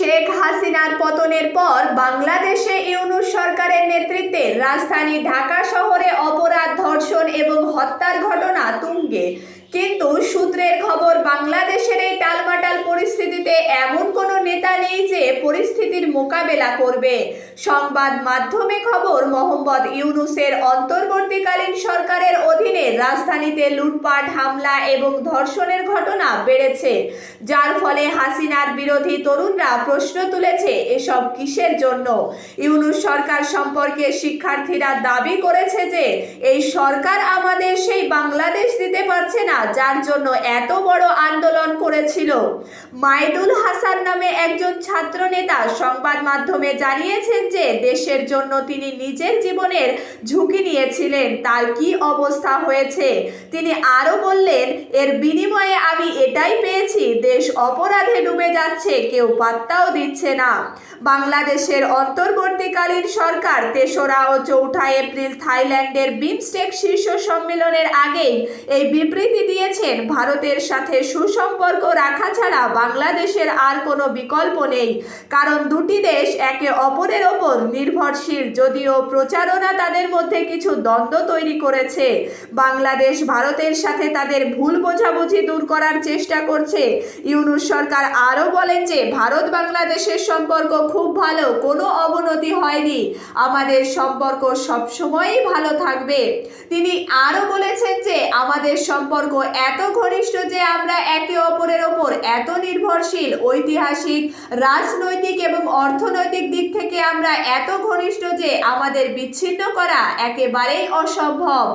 শেখ হাসিনার পতনের পর বাংলাদেশে ইউনুস সরকারের নেতৃত্বে রাজধানী ঢাকা শহরে অপরাধ, ধর্ষণ এবং হত্যার ঘটনা তুঙ্গে। কিন্তু সূত্রের খবর, বাংলাদেশের এই টালমাটাল পরিস্থিতিতে এমন নেই যে পরিস্থিতির মোকাবেলা করবে। সংবাদ মাধ্যমে খবর, মোহাম্মদ ইউনুসের অন্তর্বর্তীকালীন সরকারের অধীনে রাজধানীতে লুটপাট, হামলা এবং ধর্ষণের ঘটনা বেড়েছে। যার ফলে হাসিনার বিরোধী তরুণরা প্রশ্ন তুলেছে, এসব কিসের জন্য? ইউনুস সরকার সম্পর্কে শিক্ষার্থীরা দাবি করেছে যে, এই সরকার আমাদের সেই বাংলাদেশ দিতে পারছে না, যার জন্য এত বড় আন্দোলন করেছিল। মাইদুল হাসান নামে একজন ছাত্র নেতা সংবাদ মাধ্যমে জানিয়েছেন যে দেশের জন্য তিনি নিজের জীবনের ঝুঁকি নিয়েছিলেন। তার কি অবস্থা হয়েছে? তিনি আরও বললেন, এর বিনিময়ে আমি এটাই পেয়েছি, দেশ অপরাধে ডুবে যাচ্ছে, কেউ পাত্তাও দিচ্ছে না। বাংলাদেশের অন্তর্বর্তীকালীন সরকার তেসরা ও চৌঠা এপ্রিল থাইল্যান্ডের বিমস্টেক শীর্ষ সম্মেলনের আগেই এই বিবৃতি দিয়েছেন। ভারতের সাথে সুসম্পর্ক রাখা ছাড়া বাংলাদেশের আর কোনো বিকল্প নেই। কারণ দুটি দেশ একে অপরের ওপর নির্ভরশীল। যদিও প্রচারণা তাদের মধ্যে কিছু দ্বন্দ্ব তৈরি করেছে। বাংলাদেশ ভারতের সাথে তাদের ভুল বোঝাবুঝি দূর করার চেষ্টা করছে। ইউনুস সরকার আরও বলেন যে, ভারত বাংলাদেশের সম্পর্ক খুব ভালো, কোনো অবনতি হয়নি। আমাদের সম্পর্ক সবসময়ই ভালো থাকবে। তিনি আরও বলেছেন যে, আমাদের সম্পর্ক এত ঘনিষ্ঠ যে আমরা একে অপরের এত নির্ভরশীল ঐতিহাসিক, রাজনৈতিক এবং অর্থনৈতিক দিক থেকে আমরা এত ঘনিষ্ঠ যে আমাদের বিচ্ছিন্ন করা একেবারেই অসম্ভব।